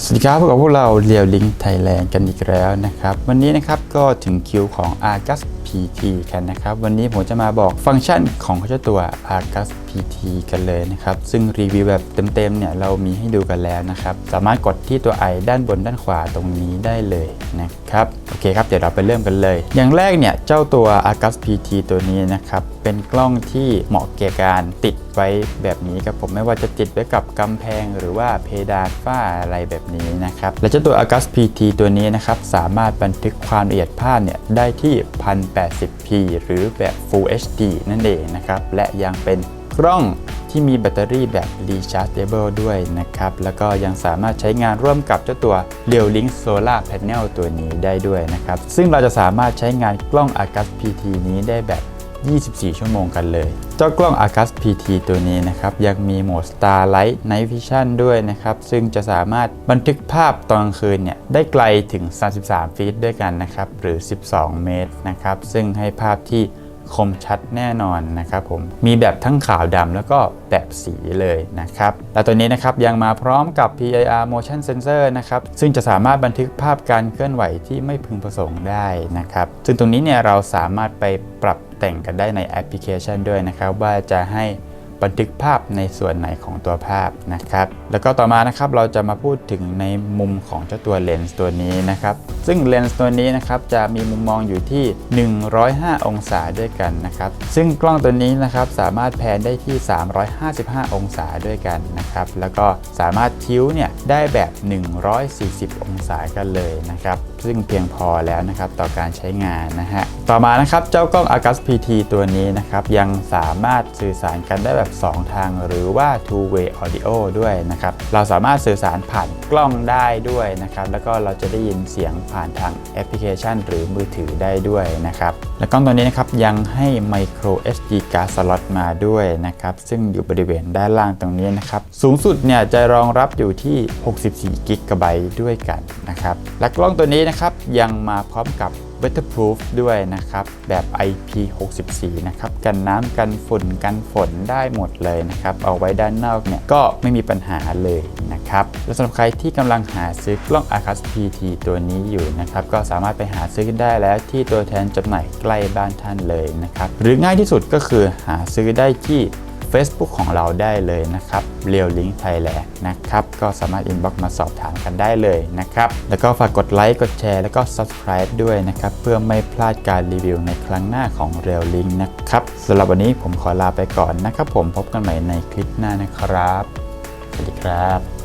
สวัสดีครับพบกับพวกเราเรียวลิงไทยแลนด์กันอีกแล้วนะครับ วันนี้นะครับก็ถึงคิวของ Argus PT กันนะครับ วันนี้ผมจะมาบอกฟังก์ชันของเจ้าตัว Argus PT กันเลยนะครับ ซึ่งรีวิวแบบเต็มๆเนี่ยเรามีให้ดูกันแล้วนะครับ สามารถกดที่ตัว i ด้านบนด้านขวาตรงนี้ได้เลยนะครับ โอเคครับ เดี๋ยวเราไปเริ่มกันเลย อย่างแรกเนี่ยเจ้าตัว Argus PT ตัวนี้นะครับเป็นกล้องที่เหมาะแก่การติดไว้แบบนี้ครับผมไม่ว่าจะติดไว้กับกำแพงหรือว่าเพดานฝ้าอะไรแบบนี้นะครับและเจ้าตัว Argus PT ตัวนี้นะครับสามารถบันทึกความละเอียดภาพเนี่ยได้ที่ 1080p หรือแบบ Full HD นั่นเองนะครับ และยังเป็นกล้องที่มีแบตเตอรี่แบบ rechargeable ด้วยนะครับ แล้วก็ยังสามารถใช้งานร่วมกับเจ้าตัว Real Link Solar Panel ตัวนี้ได้ด้วยนะครับ ซึ่งเราจะสามารถใช้งานกล้อง Argus PT นี้ได้แบบ 24 ชั่วโมงกันเลย เจ้ากล้อง Argus PT ตัวนี้นะครับ ยังมีโหมด Starlight Night Vision ด้วยนะครับ ซึ่งจะสามารถบันทึกภาพตอนกลางคืนเนี่ย ได้ไกลถึง 33 ฟีตด้วยกันนะครับ หรือ 12 เมตรนะครับ ซึ่งให้ภาพที่ คมชัดแน่นอนนะครับผมมีแบบทั้งขาวดำแล้วก็แบบสีเลยนะครับและตัวนี้นะครับยังมาพร้อมกับ PIR Motion Sensor นะครับซึ่งจะสามารถบันทึกภาพการเคลื่อนไหวที่ไม่พึงประสงค์ได้นะครับซึ่งตรงนี้เนี่ยเราสามารถไปปรับแต่งกันได้ในแอปพลิเคชันด้วยนะครับว่าจะให้ บันทึกภาพในส่วนไหนของตัวภาพนะครับ แล้วก็ต่อมานะครับเราจะมาพูดถึงในมุมของเจ้าตัวเลนส์ตัวนี้นะครับ ซึ่งเลนส์ตัวนี้นะครับจะมีมุมมองอยู่ที่ 105 องศาด้วยกันนะครับ ซึ่งกล้องตัวนี้นะครับสามารถแพนได้ที่ 355 องศาด้วยกันนะครับ แล้วก็สามารถทิ้วเนี่ยได้แบบ 140 องศากันเลยนะครับ ซึ่งเพียงพอแล้วนะครับต่อการใช้งานนะฮะต่อมานะครับเจ้ากล้อง Argus PT ตัวนี้นะครับยังสามารถสื่อสารกันได้แบบ 2 ทางหรือว่า two way audio ด้วยนะครับเราสามารถสื่อสารผ่านกล้องได้ด้วยนะครับแล้วก็เราจะได้ยินเสียงผ่านทางแอปพลิเคชัน หรือมือถือได้ด้วยนะครับและกล้องตัวนี้นะครับยังให้ micro SD card slot มาด้วยนะครับซึ่งอยู่บริเวณด้านล่างตรงนี้นะครับสูงสุดเนี่ยจะรองรับอยู่ที่ 64กิกะไบต์ด้วยกันนะครับและกล้องตัวนี้นะครับยังมาพร้อมกับ Weatherproof ด้วยนะครับ แบบ IP64 นะครับ กันน้ำกันฝุ่นกันฝนได้หมดเลยนะครับ เอาไว้ด้านนอกเนี่ยก็ไม่มีปัญหาเลยนะครับและสำหรับใครที่กำลังหาซื้อกล้อง Arcus PT ตัวนี้อยู่นะครับ ก็สามารถไปหาซื้อได้แล้วที่ตัวแทนจำหน่ายใกล้บ้านท่านเลยนะครับ หรือง่ายที่สุดก็คือหาซื้อได้ที่ Facebook ของเราได้เลยนะครับ เรียวลิงไทยแลนด์นะครับก็สามารถอินบ็อกมาสอบถามกันได้เลยนะครับแล้วก็ฝากกดไลค์กดแชร์แล้วก็ Subscribe ด้วยนะครับเพื่อไม่พลาดการรีวิวในครั้งหน้าของเรียวลิงนะครับสำหรับวันนี้ผมขอลาไปก่อนนะครับผมพบกันใหม่ในคลิปหน้านะครับสวัสดีครับ